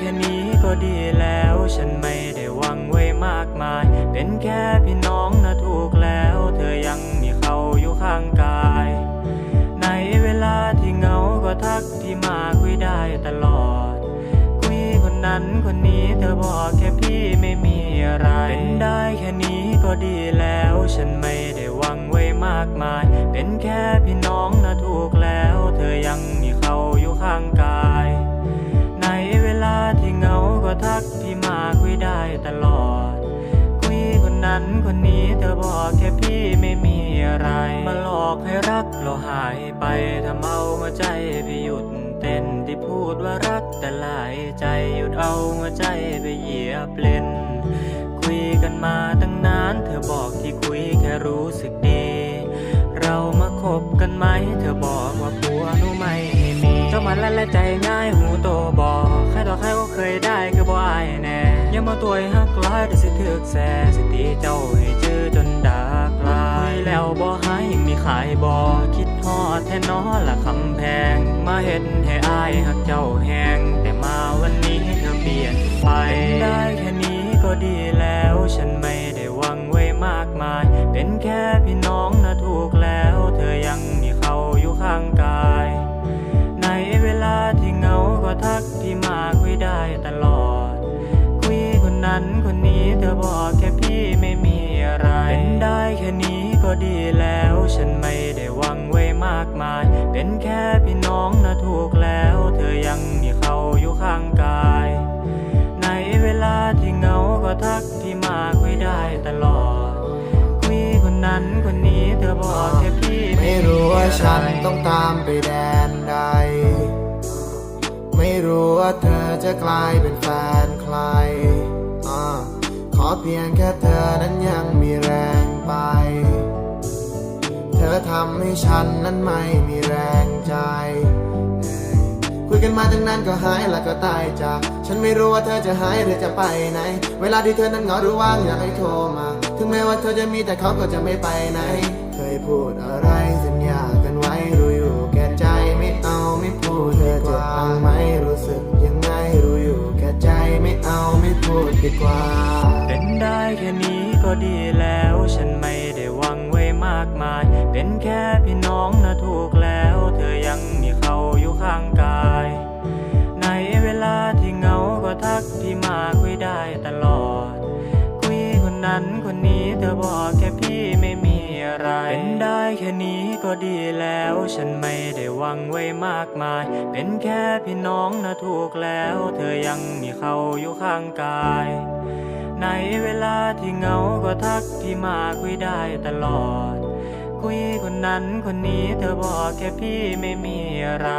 แค่นี้ก็ดีแล้ว ฉันไม่ได้หวังไว้มากมาย เป็นแค่พี่น้องนะถูกแล้ว เธอยังมีเขาอยู่ข้างกาย ในเวลาที่เหงาก็ทักที่มาคุยได้ตลอด คุยคนนั้นคนนี้เธอบอกแค่พี่ไม่มีอะไรเป็นได้แค่นี้ก็ดีแล้ว ฉันไม่ได้หวังไว้มากมาย เป็นแค่พี่น้องนะถูกแล้ว เธอยังมีเขาอยู่ข้างกาย คนนี้เธอบอกแค่พี่ไม่มีอะไร มาหลอกให้รักเราหายไปทำเอาหัวใจไปหยุดเต้นที่พูดว่ารักแต่หลายใจหยุดเอาหัวใจไปเหยียบเล่น คุยกันมาตั้งนาน เธอบอกที่คุยแค่รู้สึกดี เรามาคบกันไหม เธอบอกว่าผัวหนูไม่มี เจ้ามันละละใจง่าย อย่ามาตัวให้ฮักลายเดี๋ยวสิถึกแสสิตีเจ้าให้เจอจนดากลายคุยแล้วบ่หายมีขายบ่คิดฮอดแท้นอละคำแพง มาเห็นให้อายฮักเจ้าแหงแต่มาวันนี้เธอเปลี่ยนไปได้แค่นี้ก็ดีแล้ว ฉันไม่ได้หวังไว้มากมาย เป็นแค่พี่น้องนะ ฉันไม่ได้หวังไว้มากมาย เป็นแค่พี่น้องนะถูกแล้ว เธอยังมีเขาอยู่ข้างกาย ในเวลาที่เหงาก็ทักที่มาคุยได้ตลอด คุยคนนั้นคนนี้เธอบอกแค่พี่ไม่รู้ว่าฉันต้องตามไปแดนใด ไม่รู้ว่าเธอจะกลายเป็นแฟนใครอขอเพียงแค่เธอนั้นยังมีแรงำให้ฉันนั้นไม่มีแรงใจ คุยกันมาตั้งนานก็หายแล้วก็ตายจาก ฉันไม่รู้ว่าเธอจะหายหรือจะไปไหน เวลาที่เธอนั้นเหงาหรือว่างอยากให้โทรมา ถึงแม้ว่าเธอจะมีแต่เขาก็จะไม่ไปไหน เคยพูดอะไรสัญญากันไว้รู้อยู่แก่ใจไม่เอาไม่พูดเธอจ็บบ้างไหมรู้สึกยังไงรู้อยู่แก่ใจไม่เอาไม่พูดดีกว่า เป็นได้แค่นี้ก็ดีแล้วฉันไม่ มากมาย เป็นแค่พี่น้องนะถูกแล้ว เธอยังมีเขาอยู่ข้างกาย ในเวลาที่เหงาก็ทักที่มาคุยได้ตลอด คุยคนนั้นคนนี้เธอบอกแค่พี่ไม่มีอะไรเป็นได้แค่นี้ก็ดีแล้ว ฉันไม่ได้หวังไว้มากมาย เป็นแค่พี่น้องนะถูกแล้ว เธอยังมีเขาอยู่ข้างกาย ในเวลาที่เหงาก็ทักพี่มาคุยได้ตลอด คุยคนนั้นคนนี้เธอบอกแค่พี่ไม่มีอะไร